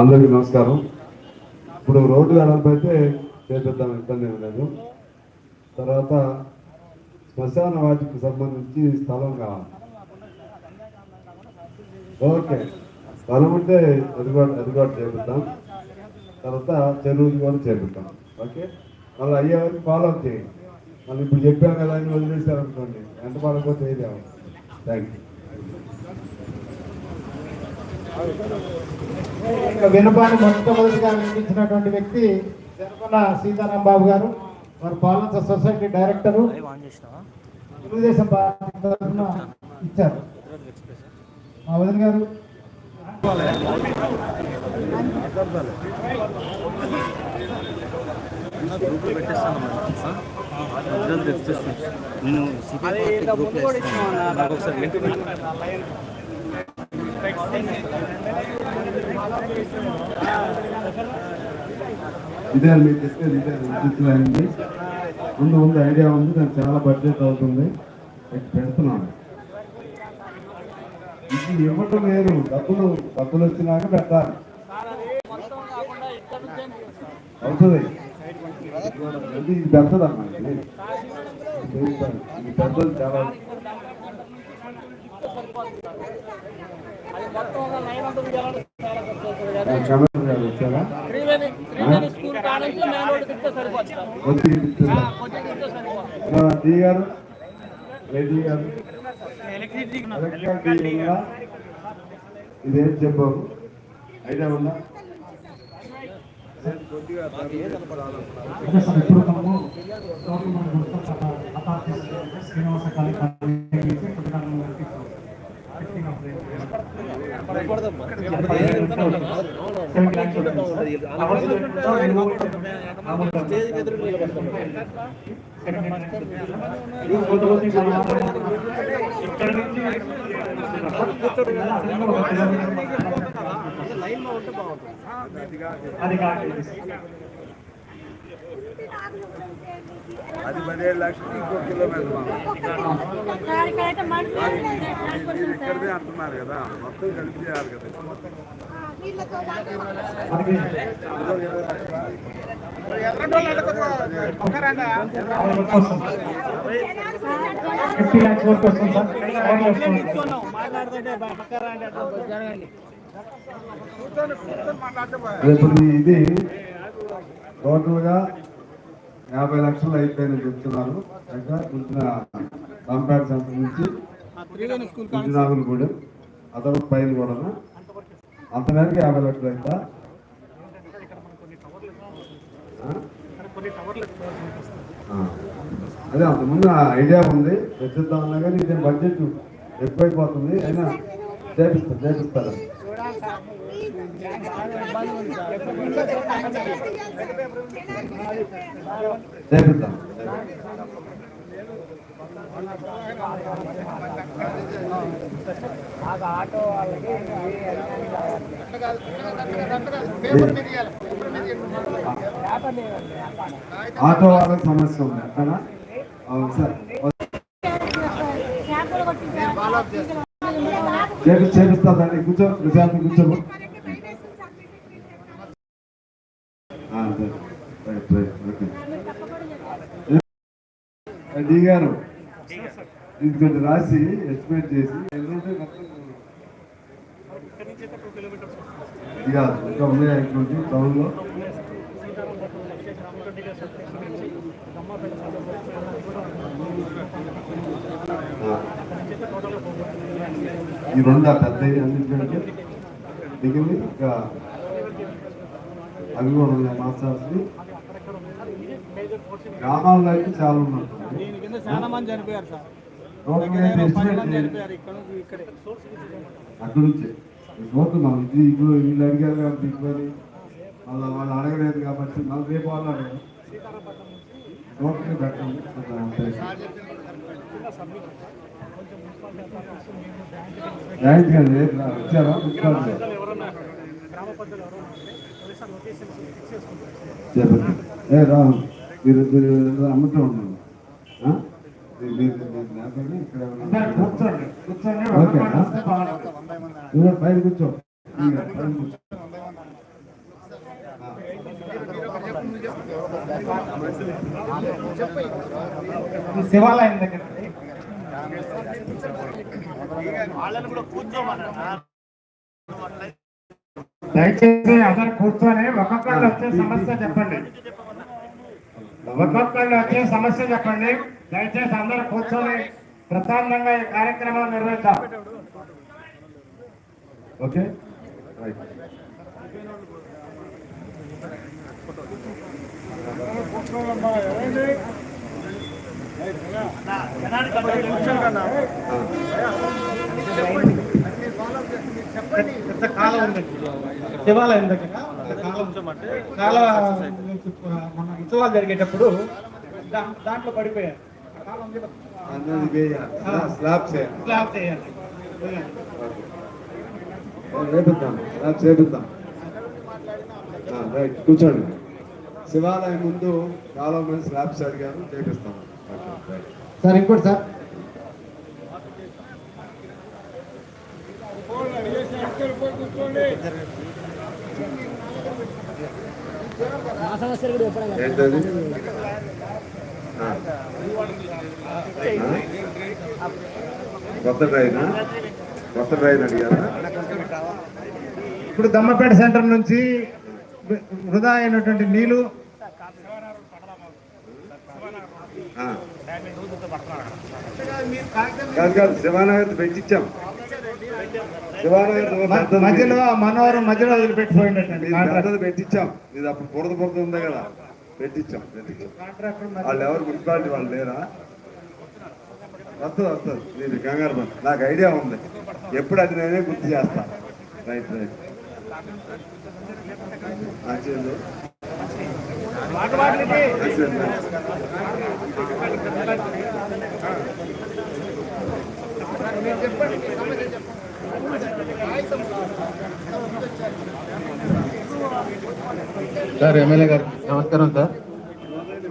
అందరికీ నమస్కారం. ఇప్పుడు రోడ్డు కనపడితే చేపిద్దాం ఇబ్బంది ఏమి లేదు. తర్వాత శ్మశాన వాటికి సంబంధించి స్థలం కావాలి. ఓకే. స్థలం ఉంటే అది కూడా అది కూడా చేపిద్దాం. తర్వాత చెరువులు కూడా చేపిద్దాం. ఓకే? మళ్ళీ అయ్యే వరకు ఫాలో చేయండి. మళ్ళీ ఇప్పుడు చెప్పాం కదా అని వదిలేశారనుకోండి ఎంత పడకపోతే చేయలేము. థ్యాంక్ యూ వినపాన్ని మొట్టమొదటిగా వినిపించినటువంటి వ్యక్తి జనపల సీతారాం బాబు గారు వారు పాలన సొసైటీ డైరెక్టరు. తెలుగుదేశం పార్టీ తరఫున ఇచ్చారు. మా వదిన గారు. నేను ఇదే మీరు చెప్పేది ఇదే విద్యుత్లైంది ముందు ముందు ఐడియా ఉంది దానికి చాలా బడ్జెట్ అవుతుంది. పెడుతున్నాను. ఇది ఇవ్వటం వేరు డబ్బులు డబ్బులు వచ్చినాక పెట్టాలి. అవుతుంది. ఇది పెద్దదమ్మా ఇది. పెద్దది చాలా కమిషనర్ గారు వచ్చారా స్కూల్ కానుంచి మెయిన్ రోడ్ తిప్పితే సరిపోతుంది సార్. వచ్చి ఇస్తున్నా. కొంచెం తిప్పితే సరిపోతుంది మన డి గారు రెడ్డి గారు ఇదేం చెప్పావు ఐడియా ఉందా ఇప్పుడు మనము శ్రీనివాస కాళీ అది కాదు. అది పదిహేడు లక్షలు ఇంకో కిలోమీటర్ ఇక్కడదే అంటున్నారు కదా మొత్తం కలిపి చేయాలి కదా. ఇప్పుడు ఇది టోటల్గా యాభై లక్షలు అయిపోయిన చెప్తున్నారు ఇంకా కంపేర్ సెంటర్ నుంచి కూడా అదొక పైన కూడా అంత యాభై లక్షలు అయిందా? అదే అంతకుముందు ఐడియా ఉంది. తెచ్చిద్దామన్నా కానీ ఇదే బడ్జెట్ ఎక్కువైపోతుంది. అయినా చేపిస్తారు చేపిస్తారు? చేపిద్దాం ఆటో వాళ్ళకి సమస్య ఉంది అక్కడ సార్ చేపలు కొట్టించారు చేపి చేపిస్తుందండి కూర్చో ప్రశాంత్ కూర్చో ఆ, అదే. Right, right, okay. దిగారు ఇది కొంచెం రాసి ఎస్టిమేట్ చేసి ఇంకా ఉన్నాయి ఇటువంటి టౌన్లో? ఈ రెండు ఆ పెద్ద అన్నింటికంటే దిగింది. ఇంకా అవి కూడా ఉన్నాయి మాస్టర్స్ గ్రామాల్లో అయితే చాలా ఉన్నట్టు కింద చాలా మంది చనిపోయారు సార్. పది మంది. చనిపోయారు ఇక్కడ నుంచి ఇక్కడే. అక్కడ నుంచే. చూస్తున్నాం ఇది ఇప్పుడు వీళ్ళు అడిగారు కాబట్టి వాళ్ళు అడగలేదు కాబట్టి మళ్ళీ రేపు వాళ్ళు పెట్టండి. కాదు, రేపు వచ్చారా? చెప్పండి. ఏ మీరు అమ్ముతూ ఉండండి. కూర్చోండి. కూర్చోండి. పైన శివాలయం దగ్గర. దయచేసి అందరు కూర్చొని ఒక్కొక్కరు వచ్చే సమస్య చెప్పండి. ఒక్కొక్కళ్ళు వచ్చే సమస్య చెప్పండి. దయచేసి అందరూ కూర్చొని ప్రశాంతంగా ఈ కార్యక్రమం నిర్వహిద్దాం. ఓకే? రైట్ పెద్ద కాలం ఉంది శివాలయం దగ్గర. కాలం. కాలువ నుంచి మన ఉత్సవాలు జరిగేటప్పుడు దాంట్లో పడిపోయారు. స్లాబ్ చేయాలి. రేపిద్దాం. స్లాబ్ చేపిద్దాం. రైట్. కూర్చోండి. శివాలయం ముందు చాలా మంది స్లాబ్స్ అడిగారు. చేపిస్తాం. సార్ ఇంకోటి సార్. ఏంటది? కొత్త ట్రైనా? కొత్త ట్రైన్ అడిగారా? ఇప్పుడు దమ్మపేట సెంటర్ నుంచి వృధా అయినటువంటి నీళ్ళు. కాదు కాదు శివానగర్ పెంచిచ్చాం మధ్యలో మనోహరం మధ్యలో పెద్దది పెట్టించాం. ఇది అప్పుడు బురద బురద ఉంది కదా. పెట్టించాం పెట్టించాం. వాళ్ళు ఎవరు మున్సిపాలిటీ వాళ్ళు లేరా? వస్తుంది వస్తుంది. నేను కంగారు పడ నాకు ఐడియా ఉంది. ఎప్పుడు అది నేనే గుర్తు చేస్తా. Right right. మంచిది సార్ ఎమ్మెల్యే గారు నమస్కారం సార్.